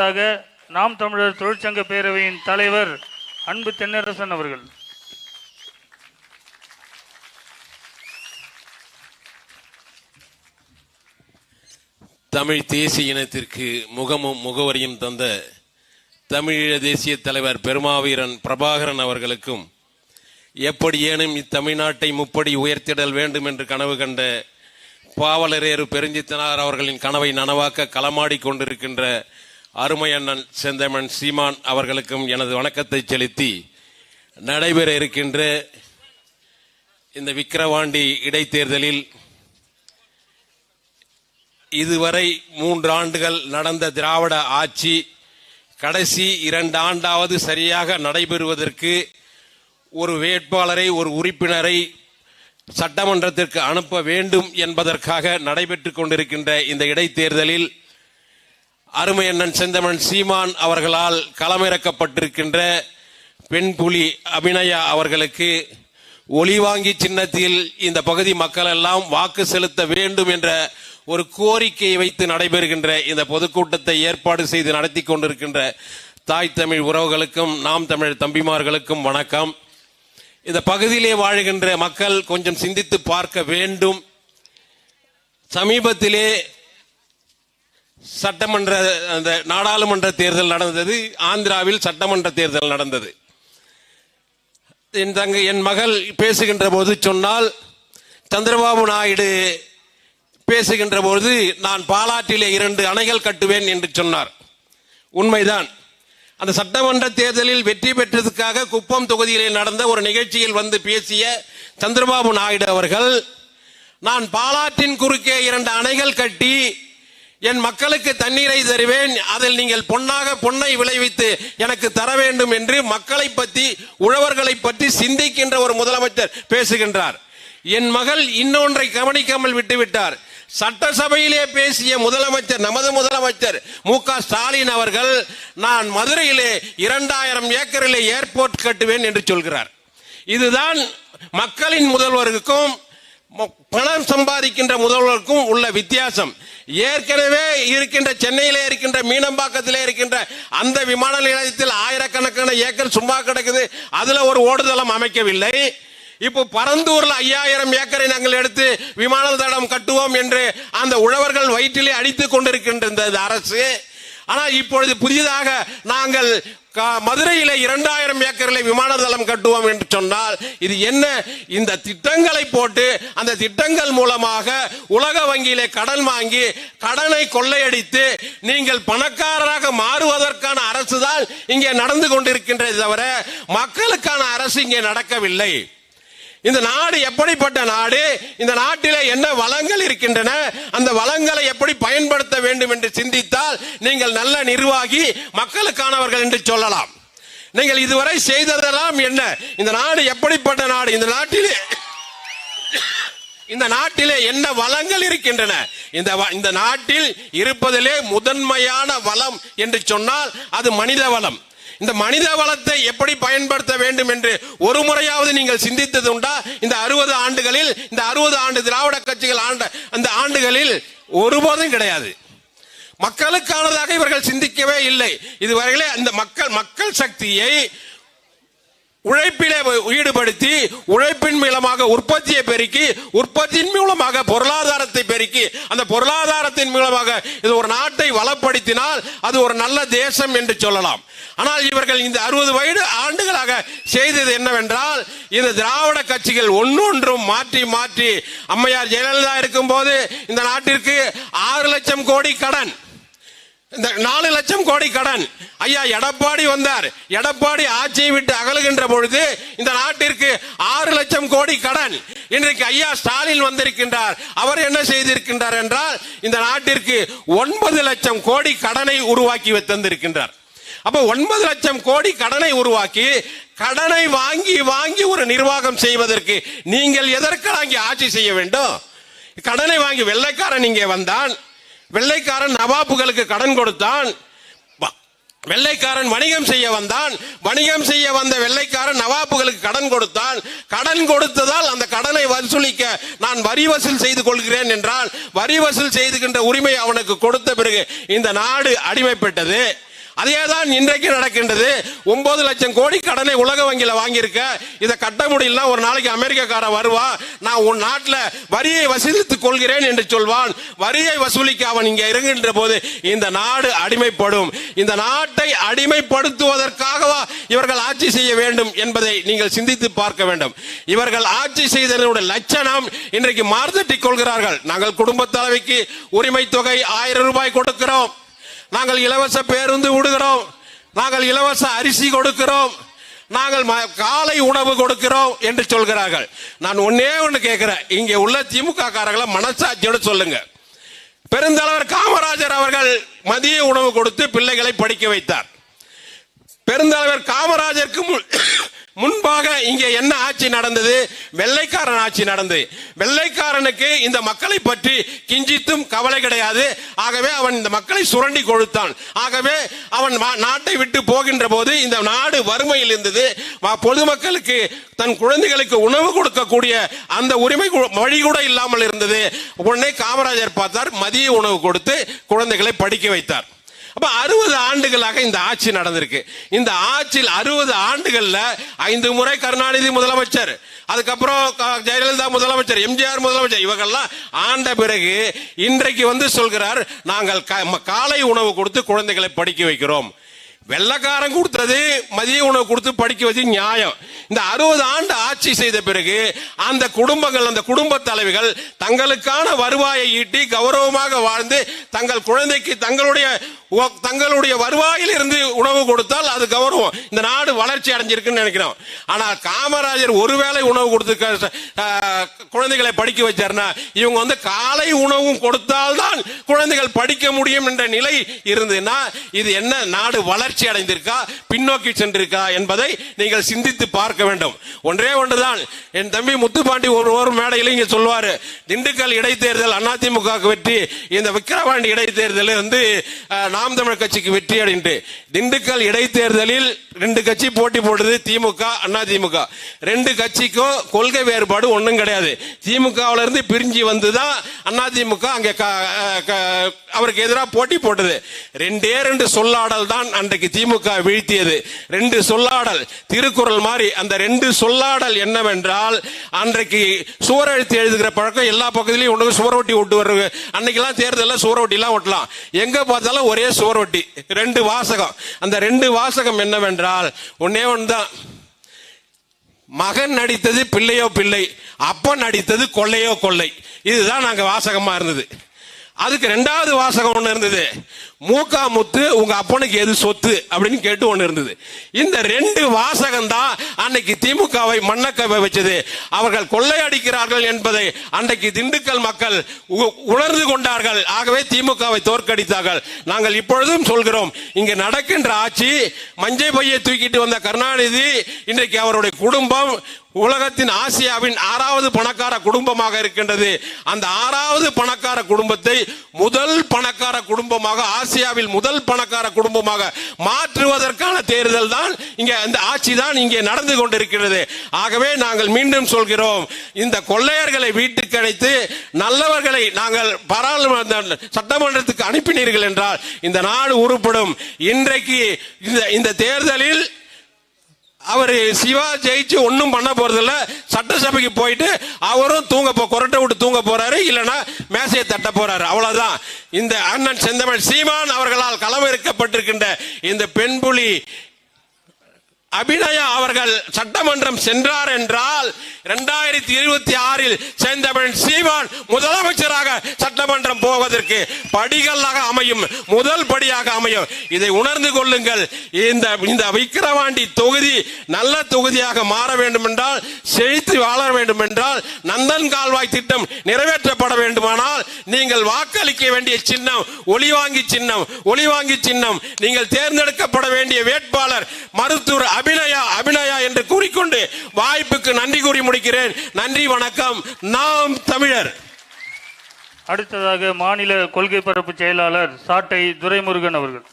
ஆக நாம் தமிழர் தொழிற்சங்க பேரவையின் தலைவர் அன்பு தென்னரசன் அவர்கள். தமிழ் தேசிய இனத்திற்கு முகமும் முகவரியும் தந்த தமிழீழ தேசிய தலைவர் பெருமாவீரன் பிரபாகரன் அவர்களுக்கும் எப்படியேனும் இத்தமிழ்நாட்டை முப்படி உயர்த்திடல் வேண்டும் என்று கனவு கண்ட பாவலரேறு பெருஞ்சித்தனார் அவர்களின் கனவை நனவாக்க களமாடி கொண்டிருக்கின்ற அருமை அண்ணன் செந்தமன் சீமான் அவர்களுக்கும் எனது வணக்கத்தை செலுத்தி நடைபெற இருக்கின்ற இந்த விக்கிரவாண்டி இடைத்தேர்தலில் இதுவரை மூன்று ஆண்டுகள் நடந்த திராவிட ஆட்சி கடைசி இரண்டு ஆண்டாவது சரியாக நடைபெறுவதற்கு ஒரு வேட்பாளரை ஒரு உறுப்பினரை சட்டமன்றத்திற்கு அனுப்ப வேண்டும் என்பதற்காக நடைபெற்று கொண்டிருக்கின்ற இந்த இடைத்தேர்தலில் அருமை அண்ணன் செந்தமன் சீமான் அவர்களால் களமிறக்கப்பட்டிருக்கின்ற பெண் புலி அபிநயா அவர்களுக்கு ஒளிவாங்கி சின்னத்தில் இந்த பகுதி மக்கள் எல்லாம் வாக்கு செலுத்த வேண்டும் என்ற ஒரு கோரிக்கையை வைத்து நடைபெறுகின்ற இந்த பொதுக்கூட்டத்தை ஏற்பாடு செய்து நடத்தி கொண்டிருக்கின்ற தாய் தமிழ் உறவுகளுக்கும் நாம் தமிழ் தம்பிமார்களுக்கும் வணக்கம். இந்த பகுதியிலே வாழுகின்ற மக்கள் கொஞ்சம் சிந்தித்து பார்க்க வேண்டும். சமீபத்திலே சட்டமன்ற அந்த நாடாளுமன்ற தேர்தல் நடந்தது. ஆந்திராவில் சட்டமன்ற தேர்தல் நடந்தது. என் தங்க என் மகள் பேசுகின்ற போது சொன்னால் சந்திரபாபு நாயுடு பேசுகின்ற போது நான் பாலாற்றிலே இரண்டு அணைகள் கட்டுவேன் என்று சொன்னார். உண்மைதான். அந்த சட்டமன்ற தேர்தலில் வெற்றி பெற்றதுக்காக குப்பம் தொகுதியிலே நடந்த ஒரு நிகழ்ச்சியில் வந்து பேசிய சந்திரபாபு நாயுடு அவர்கள் நான் பாலாற்றின் குறுக்கே இரண்டு அணைகள் கட்டி என் மக்களுக்கு தண்ணீரை தருவேன். அதில் நீங்கள் பொன்னாக பொன்னை விளைவித்து எனக்கு தர வேண்டும் என்று மக்களை பற்றி உழவர்களை பற்றி சிந்திக்கின்ற ஒரு முதலமைச்சர் பேசுகின்றார். என் மகள் இன்னொன்றை கவனிக்காமல் விட்டுவிட்டார். சட்டசபையிலே பேசிய முதலமைச்சர் நமது முதலமைச்சர் மு க ஸ்டாலின் அவர்கள் நான் மதுரையிலே இரண்டாயிரம் ஏக்கரிலே ஏர்போர்ட் கட்டுவேன் என்று சொல்கிறார். இதுதான் மக்களின் முதல்வருக்கும் பணம் சம்பாதிக்கின்ற முதல்வருக்கும் உள்ள வித்தியாசம். ஏற்கனவே இருக்கின்ற சென்னையிலே இருக்கின்ற மீனம்பாக்கத்திலே இருக்கின்ற அந்த விமான நிலையத்தில் ஆயிரக்கணக்கான ஏக்கர் சும்மா கிடக்குது. அதுல ஒரு ஓடுதளம் அமைக்கவில்லை. இப்போ பரந்தூர்ல ஐயாயிரம் ஏக்கரை நாங்கள் எடுத்து விமான தடம் கட்டுவோம் என்று அந்த உழவர்கள் வயிற்றிலே அடித்துக் கொண்டிருக்கின்ற இந்த அரசு ஆனால் இப்பொழுது புதிதாக நாங்கள் க- இரண்டாயிரம் ஏக்கரில் விமான தளம் கட்டுவோம் என்று சொன்னால் இது என்ன? இந்த திட்டங்களை போட்டு அந்த திட்டங்கள் மூலமாக உலக வங்கியிலே கடன் வாங்கி கடனை கொள்ளையடித்து நீங்கள் பணக்காரராக மாறுவதற்கான அரசு தான் இங்கே நடந்து கொண்டிருக்கின்றது தவிர மக்களுக்கான அரசு இங்கே நடக்கவில்லை. இந்த நாடு எப்படிப்பட்ட நாடு? இந்த நாட்டில என்ன வளங்கள் இருக்கின்றன? அந்த வளங்களை எப்படி பயன்படுத்த வேண்டும் என்று சிந்தித்தால் நீங்கள் நல்ல நிர்வாகி மக்களுக்கானவர்கள் என்று சொல்லலாம். நீங்கள் இதுவரை செய்ததெல்லாம் என்ன? இந்த நாடு எப்படிப்பட்ட நாடு? இந்த நாட்டிலே இந்த நாட்டிலே என்ன வளங்கள் இருக்கின்றன? இந்த வ- இந்த நாட்டில் இருப்பதிலே முதன்மையான வளம் என்று சொன்னால் அது மனித வளம். இந்த மனித வளத்தை எப்படி பயன்படுத்த வேண்டும் என்று ஒரு முறையாவது நீங்கள் சிந்தித்தது உண்டா? இந்த அறுபது ஆண்டுகளில் இந்த அறுபது ஆண்டு திராவிட கட்சிகள் ஆண்ட அந்த ஆண்டுகளில் ஒருபோதும் கிடையாது. மக்களுக்கானதாக இவர்கள் சிந்திக்கவே இல்லை. இதுவரையிலே அந்த மக்கள் மக்கள் சக்தியை உழைப்பிலே ஈடுபடுத்தி உழைப்பின் மூலமாக உற்பத்தியை பெருக்கி உற்பத்தியின் மூலமாக பொருளாதாரத்தை பெருக்கி அந்த பொருளாதாரத்தின் மூலமாக இது ஒரு நாட்டு வளப்படுத்தினால் அது ஒரு நல்ல தேசம் என்று சொல்லலாம். ஆனால் இவர்கள் இந்த அறுபது வயது ஆண்டுகளாக செய்தது என்னவென்றால் இந்த திராவிட கட்சிகள் ஒன்னொன்றும் மாற்றி மாற்றி அம்மையார் ஜெயலலிதா இருக்கும் போது இந்த நாட்டிற்கு ஆறு லட்சம் கோடி கடன். இந்த நாலு லட்சம் கோடி கடன். ஐயா எடப்பாடி வந்தார். எடப்பாடி ஆட்சியை விட்டு அகலுகின்ற பொழுது இந்த நாட்டிற்கு ஆறு லட்சம் கோடி கடன். இன்றைக்கு ஐயா ஸ்டாலின் வந்திருக்கின்றார். அவர் என்ன செய்திருக்கின்றார் என்றால் இந்த நாட்டிற்கு ஒன்பது லட்சம் கோடி கடனை உருவாக்கி தந்திருக்கின்றார். அப்ப ஒன்பது லட்சம் கோடி கடனை உருவாக்கி கடனை வாங்கி வாங்கி ஒரு நிர்வாகம் செய்வதற்கு நீங்கள் எதற்காக அங்கே ஆட்சி செய்ய வேண்டும்? கடனை வாங்கி வெள்ளைக்காரன் இங்கே வந்தான். வெள்ளைக்காரன் நவாப்புகளுக்கு கடன் கொடுத்தான். வ- வெள்ளைக்காரன் வணிகம் செய்ய வந்தான். வணிகம் செய்ய வந்த வெள்ளைக்காரன் நவாப்புகளுக்கு கடன் கொடுத்தான். கடன் கொடுத்ததால் அந்த கடனை வசூலிக்க நான் வரி வசூல் செய்து கொள்கிறேன் என்றால் வரி வசூல் செய்துகின்ற உரிமை அவனுக்கு கொடுத்த பிறகு இந்த நாடு அடிமைப்பட்டது. அதே தான் இன்றைக்கு நடக்கின்றது. ஒன்பது லட்சம் கோடி கடனை உலக வங்கியில் வாங்கியிருக்க. இதை கட்ட முடியல ஒரு நாளைக்கு அமெரிக்காக்கார வருவா. நான் உன் நாட்டில் வரியை வசூலித்துக் கொள்கிறேன் என்று சொல்வான். வரியை வசூலிக்க அவன் இங்கே இருக்கின்ற போது இந்த நாடு அடிமைப்படும். இந்த நாட்டை அடிமைப்படுத்துவதற்காகவா இவர்கள் ஆட்சி செய்ய வேண்டும் என்பதை நீங்கள் சிந்தித்து பார்க்க வேண்டும். இவர்கள் ஆட்சி செய்ததனுடைய லட்சணம் இன்றைக்கு மார்த்தட்டிக் கொள்கிறார்கள். நாங்கள் குடும்ப தலைவிக்கு உரிமை தொகை ஆயிரம் ரூபாய் கொடுக்கிறோம். நாங்கள் இலவச பேருந்து விடுகிறோம். நாங்கள் இலவச அரிசி கொடுக்கிறோம். நாங்கள் காலை உணவு கொடுக்கிறோம் என்று சொல்கிறார்கள். நான் ஒன்னே ஒன்று கேட்கிறேன். இங்கே உள்ள திமுக காரர்களை மனசாட்சியோடு சொல்லுங்க. பெருந்தலைவர் காமராஜர் அவர்கள் மதிய உணவு கொடுத்து பிள்ளைகளை படிக்க வைத்தார். பெருந்தலைவர் காமராஜர் இங்கே என்ன ஆட்சி நடந்தது? வெள்ளைக்காரன் ஆட்சி நடந்தது. வெள்ளைக்காரனுக்கு இந்த மக்களை பற்றி கிஞ்சித்தும் கவலை கிடையாது. ஆகவே அவன் இந்த மக்களை சுரண்டி கொடுத்தான் ஆகவே அவன் நாட்டை விட்டு போகின்ற போது இந்த நாடு வறுமையில் இருந்தது. பொதுமக்களுக்கு தன் குழந்தைகளுக்கு உணவு கொடுக்கக்கூடிய அந்த உரிமை வழி கூட இல்லாமல் இருந்தது. உடனே காமராஜர் பார்த்தார் மதிய உணவு கொடுத்து குழந்தைகளை படிக்க வைத்தார். அப்ப அறுபது ஆண்டுகளாக இந்த ஆட்சி நடந்திருக்கு. இந்த ஆட்சியில் அறுபது ஆண்டுகள்ல ஐந்து முறை கருணாநிதி முதலமைச்சர் அதுக்கப்புறம் க- ஜெயலலிதா முதலமைச்சர் எம்ஜிஆர் முதலமைச்சர் இவங்கெல்லாம் ஆண்ட பிறகு இன்றைக்கு வந்து சொல்கிறார் நாங்கள் க- ம- காலை உணவு கொடுத்து குழந்தைகளை படிக்க வைக்கிறோம். வெள்ளக்காரன் கொடுத்தது மதிய உணவு கொடுத்து படிக்க வச்சு நியாயம். இந்த அறுபது ஆண்டு ஆட்சி செய்த பிறகு அந்த குடும்பங்கள் அந்த குடும்ப தலைவிகள் தங்களுக்கான வருவாயை ஈட்டி கௌரவமாக வாழ்ந்து தங்கள் குழந்தைக்கு தங்களுடைய தங்களுடைய வருவாயில் இருந்து உணவு கொடுத்தால் அது கௌரவம். இந்த நாடு வளர்ச்சி அடைஞ்சிருக்குன்னு நினைக்கிறோம். ஆனால் காமராஜர் ஒருவேளை உணவு கொடுத்து க- குழந்தைகளை படிக்க வச்சார்னா இவங்க வந்து காலை உணவும் கொடுத்தால்தான் குழந்தைகள் படிக்க முடியும் என்ற நிலை இருந்ததுன்னா இது என்ன நாடு வளர்ச்சி அடைந்திருக்கா? பின்னோக்கி சென்றிருக்கா என்பதை நீங்கள் சிந்தித்து பார்க்க வேண்டும். ஒன்றே ஒன்றுதான். என் தம்பி முத்துப்பாண்டி ஒரு ஒரு மேடையில் இங்கே சொல்வார் திண்டுக்கல் இடைத்தேர்தல் அதிமுக வெற்றி இந்த விக்கிரவாண்டி இடைத்தேர்தலில் வந்து நாம் தமிழ் கட்சிக்கு வெற்றி அப்படின்ட்டு. திண்டுக்கல் இடைத்தேர்தலில் ரெண்டு கட்சி போட்டி போட்டது திமுக அதிமுக. ரெண்டு கட்சிக்கும் கொள்கை வேறுபாடு ஒன்றும் கிடையாது. திமுகவுல இருந்து பிரிஞ்சு வந்துதான் அதிமுக அங்கே க- க- அவருக்கு எதிராக போட்டி போட்டது ரெண்டே ரெண்டு சொல்லாடல் தான் அன்றைக்கு திமுக வீழ்த்தியது. ரெண்டு சொல்லாடல். திருக்குறள் மாதிரி அந்த ரெண்டு சொல்லாடல் என்னவென்றால் அன்றைக்கு சுவரெழுத்து எழுதுகிற பழக்கம் எல்லா பக்கத்துலயும் ஒன்று சுவரொட்டி ஒட்டு வர்றது அன்னைக்கெல்லாம் தேர்தலில் சுவரொட்டி ஒட்டலாம் எங்க பார்த்தாலும் ஒரே சுவரொட்டி ரெண்டு வாசகம். அந்த ரெண்டு வாசகம் என்னவென்றால் ஒன்னே ஒன்றுதான் மகன் நடித்தது பிள்ளையோ பிள்ளை. அப்பன் நடித்தது கொள்ளையோ கொள்ளை. இதுதான் நாங்கள் வாசகமாக இருந்தது. அதுக்கு ரெண்டாவது வாசகம் ஒன்று இருந்தது. மூக்கா முத்து உங்க அப்பனுக்கு எது சொத்து அப்படின்னு கேட்டு ஒன்று இருந்தது. இந்த ரெண்டு வாசகம் தான் அன்னைக்கு திமுகவை மண்ணக்கவை வச்சது. அவர்கள் கொள்ளையடிக்கிறார்கள் என்பதை அன்றைக்கு திண்டுக்கல் மக்கள் உ- உணர்ந்து கொண்டார்கள். ஆகவே திமுகவை தோற்கடித்தார்கள். நாங்கள் இப்பொழுதும் சொல்கிறோம் இங்கு நடக்கின்ற ஆட்சி மஞ்சை பையை தூக்கிட்டு வந்த கருணாநிதி இன்றைக்கு அவருடைய குடும்பம் உலகத்தின் ஆசியாவின் ஆறாவது பணக்கார குடும்பமாக இருக்கின்றது. அந்த ஆறாவது பணக்கார குடும்பத்தை முதல் பணக்கார குடும்பமாக ஆசியாவில் முதல் பணக்கார குடும்பமாக மாற்றுவதற்கான தேர்தல் தான் இங்கே அந்த ஆட்சி தான் இங்கே நடந்து கொண்டிருக்கிறது. ஆகவே நாங்கள் மீண்டும் சொல்கிறோம் இந்த கொள்ளையர்களை வீட்டுக்கு அழைத்து நல்லவர்களை நாங்கள் பாராளுமன்ற சட்டமன்றத்துக்கு அனுப்பினீர்கள் என்றால் இந்த நாடு உருப்படும். இன்றைக்கு இந்த இந்த தேர்தலில் அவர் சிவா ஜெயிச்சு ஒன்றும் பண்ண போறதில்ல. சட்டசபைக்கு போயிட்டு அவரும் தூங்க போ கொரட்டை விட்டு தூங்க போறாரு. இல்லைன்னா மேசையை தட்ட போறாரு. அவ்வளவுதான். இந்த அண்ணன் செந்தமிழ் சீமான் அவர்களால் களமிறக்கப்பட்டிருக்கின்ற இந்த பெண்புலி அபிநயா அவர்கள் சட்டமன்றம் சென்றார் என்றால் இரண்டாயிரத்தி இருபத்தி ஆறில் செந்தமிழ் சீமான் முதலமைச்சராக சட்டமன்றம் போவதற்கு படிகளாக அமையும் முதல் படியாக அமையும். இதை உணர்ந்து கொள்ளுங்கள். இந்த இந்த விக்கிரவாண்டி தொகுதி நல்ல தொகுதியாக மாற வேண்டும் என்றால் செழித்து வாழ வேண்டும் என்றால் நந்தன் கால்வாய் திட்டம் நிறைவேற்றப்பட வேண்டுமானால் நீங்கள் வாக்களிக்க வேண்டிய சின்னம் ஒளிவாங்கி சின்னம் ஒளிவாங்கி சின்னம். நீங்கள் தேர்ந்தெடுக்கப்பட வேண்டிய வேட்பாளர் மருத்துவர் அபிநயா அபிநயா என்று கூறிக்கொண்டு வாய்ப்புக்கு நன்றி கூறி முடிக்கிறேன். நன்றி வணக்கம். நாம் தமிழர். அடுத்ததாக மாநில கொள்கை பரப்பு செயலாளர் சாட்டை துரைமுருகன் அவர்கள்.